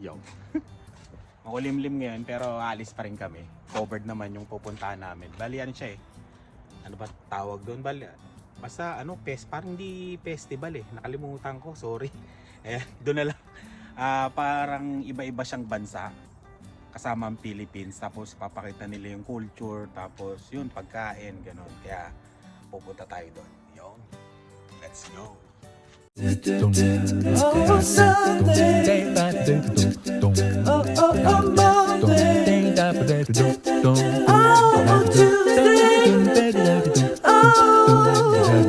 Yo. Makulimlim ngayon pero alis pa rin kami. Covered naman yung pupuntahan namin. Bali ano siya eh. Ano ba tawag doon? Bali, basta ano, fest, parang di festival eh. Nakalimutan ko, sorry. Eh, doon na lang. Ah, parang iba-iba siyang bansa kasama ang Philippines tapos papakita nila yung culture tapos yun pagkain ganun kaya pupunta tayo doon yun let's go Oh, Sunday. Oh, oh, oh, Monday. Oh, Tuesday. Oh,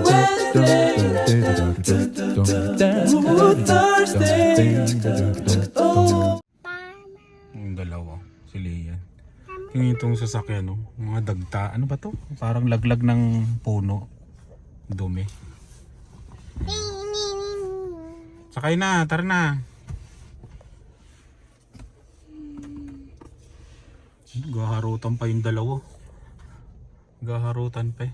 Wednesday. Ooh, Thursday. Oh, yung dalawa si Lian yung itong sasakyan no mga dagta ano ba to parang laglag ng puno dumi sakay na tara na gaharutan pa yung dalawa gaharutan pa eh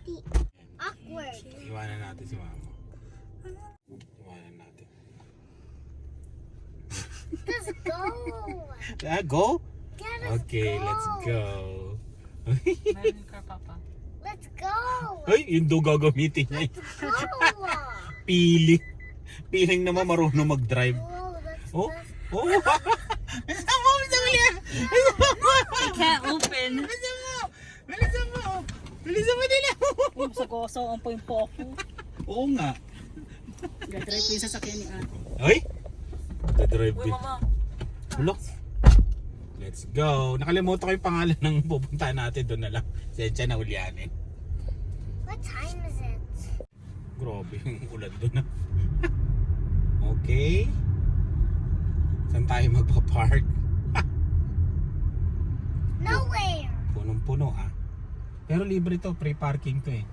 Awkward. Iwanan natin si mama. Iwanan natin. Let's go. Ah, go? Get us Okay, go. let's go. Let's go. Ay, yun daw gagamitin niya. eh. Go. Pili. Piling naman marunong mag-drive. Oh, oh. Bilisan mo, bilisan mo yan. Bilisan mo. Can't open. Bilisan mo. Bilisan mo. Bilisan mo nila. Yung sa goso, ang po yung poko. Oo nga. Gadrive ko yung sasakyan ni Ate. Ay. The-drive Uy, din. mama. Look. Let's go. Nakalimutan ko yung pangalan ng pupuntahan natin doon na lang. Sensya na ulyanin. What time is it? Grabe yung ulan doon na. okay. Saan tayo magpa-park? Nowhere. Punong-puno ah. Pero libre to, free parking to eh.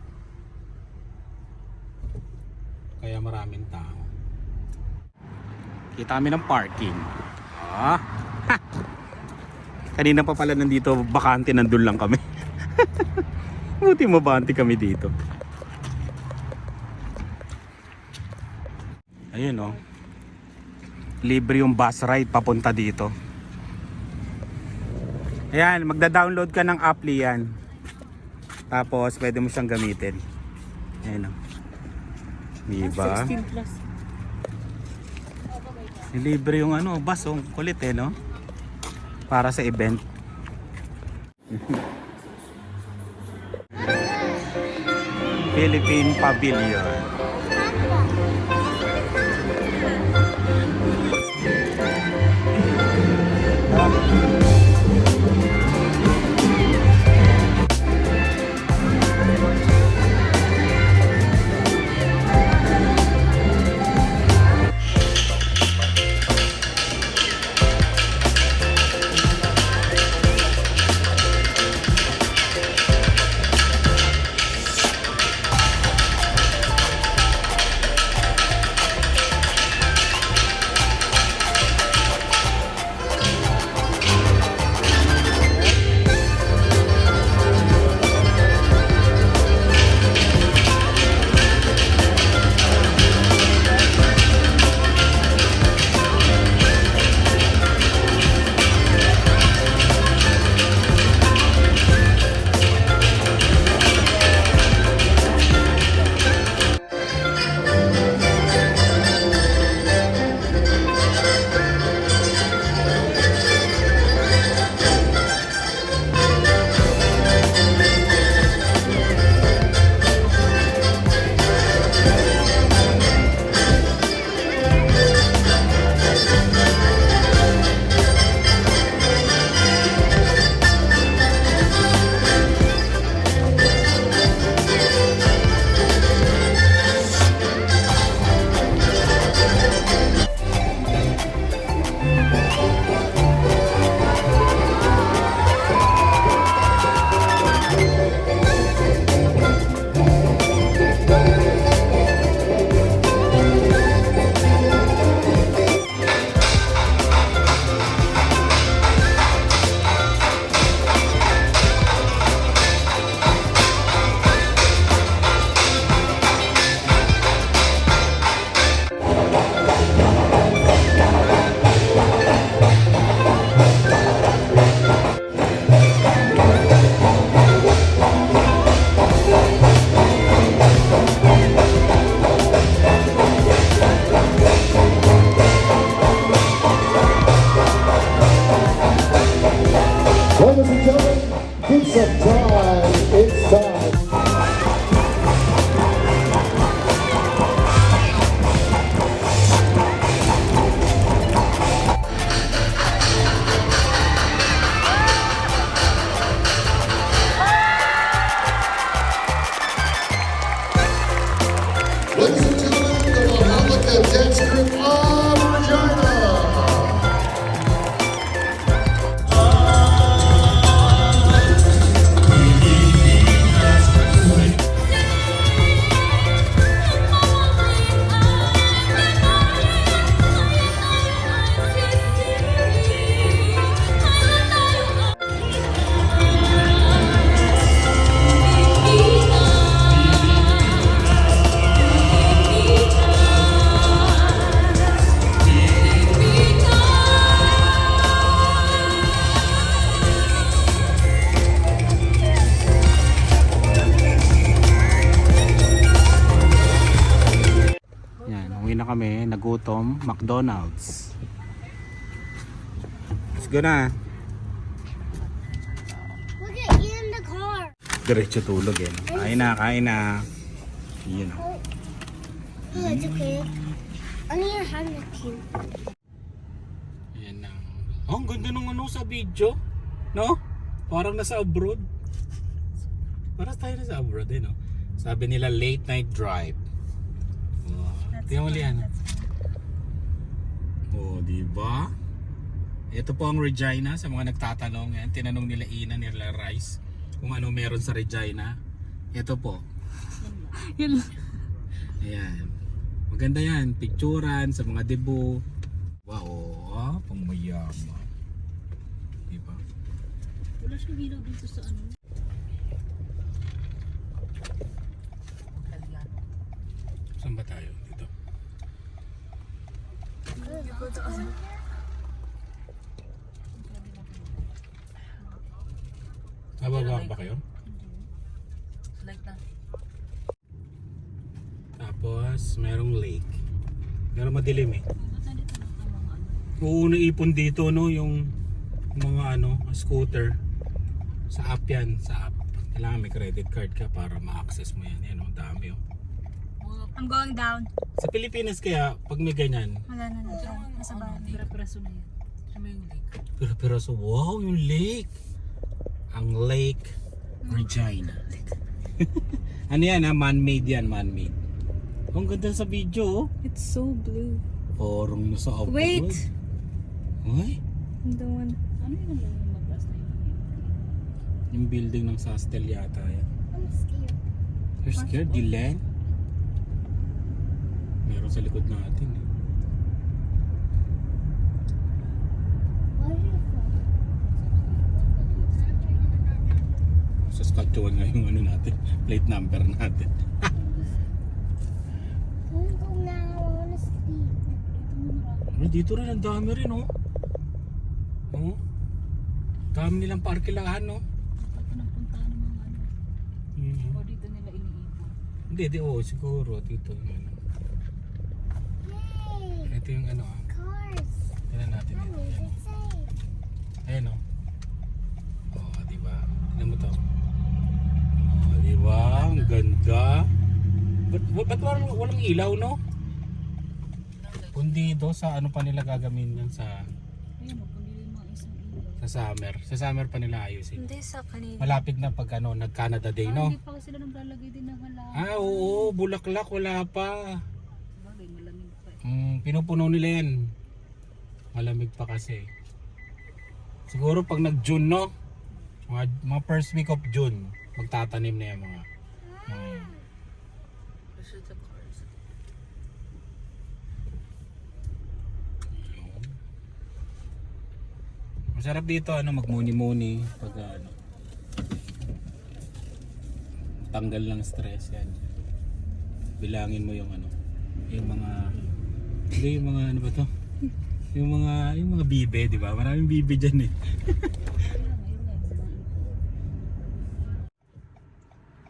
Kaya maraming tao. Kita kami ng parking. Ah. Ha! Kanina pa pala nandito, bakante nandun lang kami. Buti mabante kami dito. Ayun oh. Libre yung bus ride papunta dito. Ayan, magda-download ka ng app yan. Tapos pwede mo siyang gamitin. Ayan oh. Diba? 16 plus. Libre yung ano, bus oh. Kulit eh, no? Para sa event. Philippine Pavilion. McDonald's. Let's go na. Look at you in the car. Diretso tulog eh. Kain na, kain na. Yun o. Oh, it's okay. I need a hand machine. Ayan na. Oh, ang ganda nung ano sa video. No? Parang nasa abroad. Parang tayo nasa abroad eh, no? Sabi nila late night drive. Oh, tingnan mo liyan. Oh, di ba? Ito po ang Regina sa mga nagtatanong. Yan, tinanong nila Ina nila Rice kung ano meron sa Regina. Ito po. Lang. Ayan. Maganda yan. Picturan sa mga debo. Wow, ah, pang mayaman. Diba? Wala siyang ilaw dito sa ano. Saan ba tayo? Dito. Nababa ba kayo? Like na. Tapos, merong lake. Pero madilim eh. Oo, naipon dito no, yung mga ano, scooter. Sa app yan, sa app. Kailangan may credit card ka para ma-access mo yan. Yan, ang dami oh. I'm going down. Sa Pilipinas kaya, pag may ganyan, Wala na na. Nasa bahay. Pira-piraso na yan. Siya may yung lake. pero pero so wow, yung lake. Ang Lake Regina. ano yan ha? Man-made yan, man-made. Ang ganda sa video oh. It's so blue. Parang nasa abroad. Wait! Ay, I'm the one. Ano yun ang yung mataas na yun? yung building ng Sastel yata yan. I'm scared. You're scared, Dylan? Meron sa likod natin eh. You Saskatchewan nga yung ano natin, plate number natin. Ay, dito rin, ang dami rin oh. Oh. Dami nilang parkilahan no. Ano. Mhm. O dito nila iniipon. Hindi, di oh, siguro dito ano. Ito yung ano ah. Cars. Tignan natin That ito. means Ayan. Ayan oh. Oh, di ba? Tignan mo to. Oh, di ba? Ang ganda. Ba't, ba't, walang, walang ilaw no? Kundi do sa ano pa nila gagawin yan sa o, sa summer. Sa summer pa nila ayusin. Hindi sa kanina. Malapit na pag ano, nag-Canada Day, Ah, no? hindi pa sila naglalagay din ng halaman. Ah, oo, bulaklak, wala pa. Bagay, malamig pa eh. Mm, pinupuno nila yan. Malamig pa kasi. Siguro pag nag-June, no? Mga, mga first week of June, magtatanim na yung mga. mga yan. Masarap dito ano magmuni-muni pag ano. Tanggal ng stress yan. Bilangin mo yung ano, yung mga hindi yung mga ano ba to? Yung mga yung mga bibe, di ba? Maraming bibe diyan eh.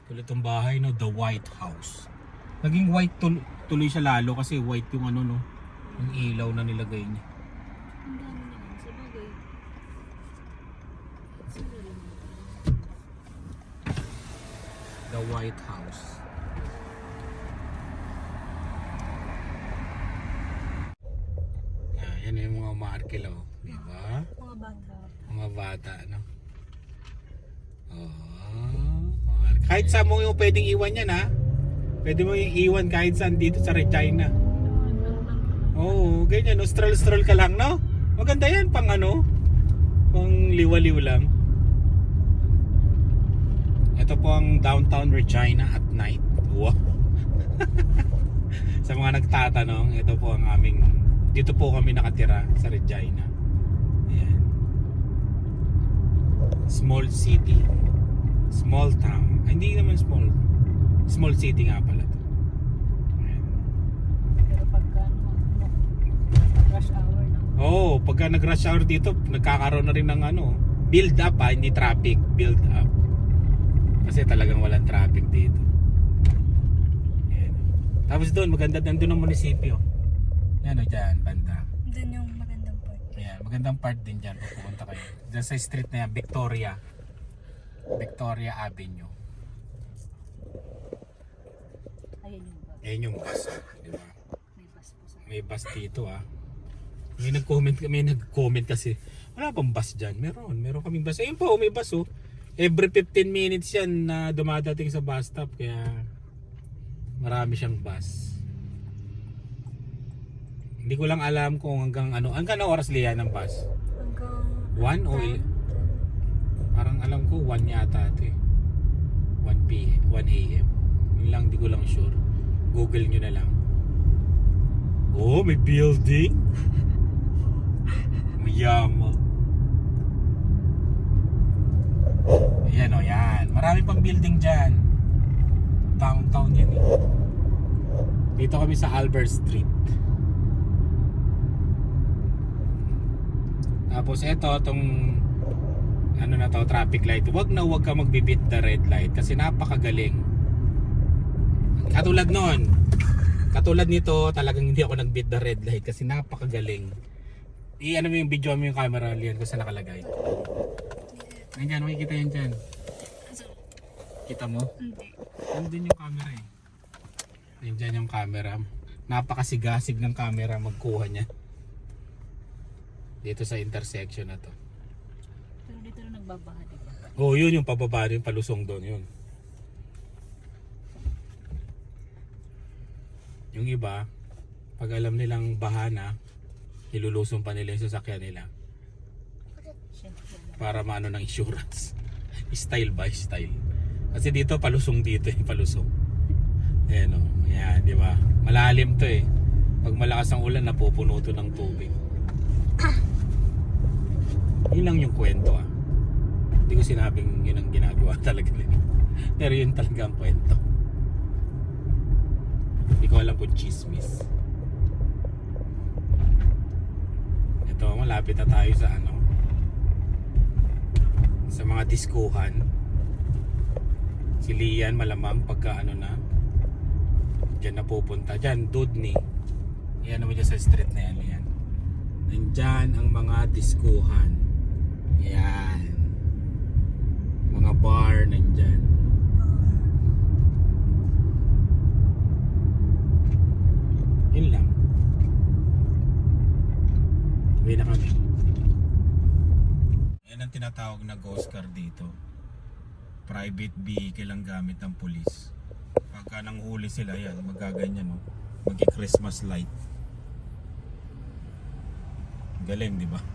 Tulad tong bahay no, the White House. Naging white tul- tuloy siya lalo kasi white yung ano no, yung ilaw na nilagay niya. The White House. Ah, yan yung mga markil oh. Di ba? Mga bata. Mga bata, no? Oh, kahit saan mo yung pwedeng iwan yan, ha? Pwede mo yung iwan kahit saan dito sa Regina. Oo, oh, ganyan. No? Stroll-stroll ka lang, no? Maganda yan, pang ano? Pang liwaliw lang. Ito po ang downtown Regina at night. Wow. sa mga nagtatanong, ito po ang aming dito po kami nakatira sa Regina. Ayan. Small city. Small town. Ay, hindi naman small. Small city nga pala to. Ayan. Pero pagka ano, ano, rush hour na. Oh, pagka nag-rush hour dito, nagkakaroon na rin ng ano, build up ha, hindi traffic, build up. Kasi talagang walang traffic dito. Ayan. Tapos doon, maganda nandun ang munisipyo. Yan o dyan, banda. Doon yung magandang part. Ayan, magandang part din dyan kung pumunta kayo. Dyan sa street na yan, Victoria. Victoria Avenue. Ayan yung bus. Ayan yung bus. oh, Di ba? May bus po sa May bus dito ah. May nag-comment, may nag-comment kasi, wala bang bus dyan? Meron, meron kaming bus. Ayun po, may bus oh. Every 15 minutes yan na dumadating sa bus stop. Kaya marami siyang bus. Hindi ko lang alam kung hanggang ano, hanggang ano oras liyan ng bus? Hanggang 1 o parang alam ko 1 yata ito eh. 1 p 1 a.m. Yun lang, di ko lang sure. Google nyo na lang. Oh, may building. Mayaman. Ayan o, yan. Marami pang building dyan. Downtown yan eh. Dito kami sa Albert Street. Tapos eto, tong ano na to, traffic light. Huwag na huwag ka magbibit the red light kasi napakagaling. Katulad nun. Katulad nito, talagang hindi ako nagbit the red light kasi napakagaling. I-ano mo yung video mo yung camera liyan kung saan nakalagay. Nandiyan, makikita yan dyan. Kita mo? Hindi. Nandun yung camera eh. Nandiyan yung camera. Napakasigasig ng camera magkuha niya. Dito sa intersection na to. Pero dito na nagbabaha diba? Oh, yun yung pababa yung palusong doon yun. Yung iba, pag alam nilang bahana, ilulusong pa nila yung sasakyan nila para maano ng insurance. style by style. Kasi dito palusong dito eh, palusong. Ayan o, ayan, di ba? Malalim to eh. Pag malakas ang ulan, napupuno to ng tubig. Yun lang yung kwento ah. Hindi ko sinabing yun ang ginagawa talaga nila. Pero yun talaga ang kwento. Hindi ko alam kung chismis. Ito, malapit na tayo sa ano, sa mga diskuhan. Si Lian malamang pagka ano na, dyan na pupunta. Dyan, Dudney. Yan naman dyan sa street na yan, Lian. Nandyan ang mga diskuhan. Yan. Mga bar nandyan. Yun lang. Uwi na kami. Yan ang tinatawag na ghost car dito. Private vehicle ang gamit ng pulis. Pagka nanghuli sila yan, magaganyan no. Magi-Christmas light. Galing, di ba?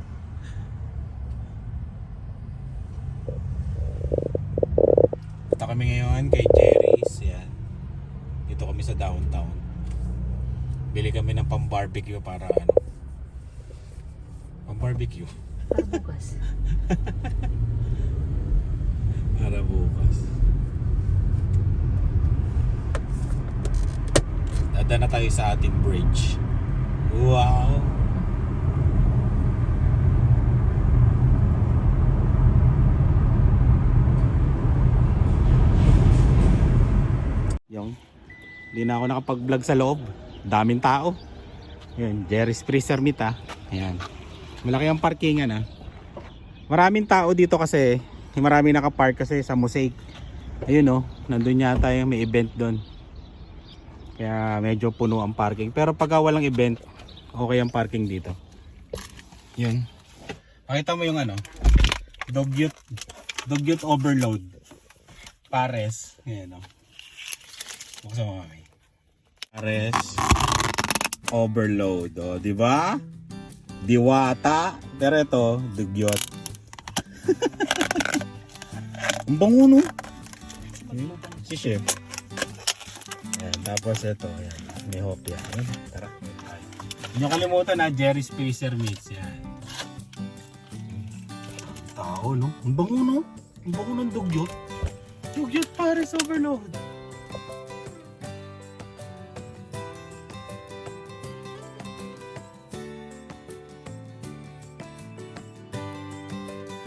Kami ngayon kay Jerry's. Yan. Dito kami sa downtown. Bili kami ng pang-barbecue para ano. Pang-barbecue. Para bukas. Para bukas. Dada na tayo sa ating bridge. Wow! Yung, hindi na ako nakapag-vlog sa loob. Daming tao. Yan, Jerry's Freezer Meat ah. Ayan. Malaki ang parkingan ah. Maraming tao dito kasi marami nakapark kasi sa mosaic ayun oh nandun yata yung may event doon kaya medyo puno ang parking pero pag walang event okay ang parking dito yun pakita mo yung ano Dogyut Dogyut overload pares ayan oh buksan mo mami pares overload oh di ba? Diwata. Pero ito dugyot. Ang bango no? Hmm? si chef. Ayan, tapos ito ayan, may hopya Ayan, tara. Niyo kalimutan na Jerry's Pacer Meats yan. Tao no? Ang bango no? Ang bango ng dugyot. Dugyot pares overload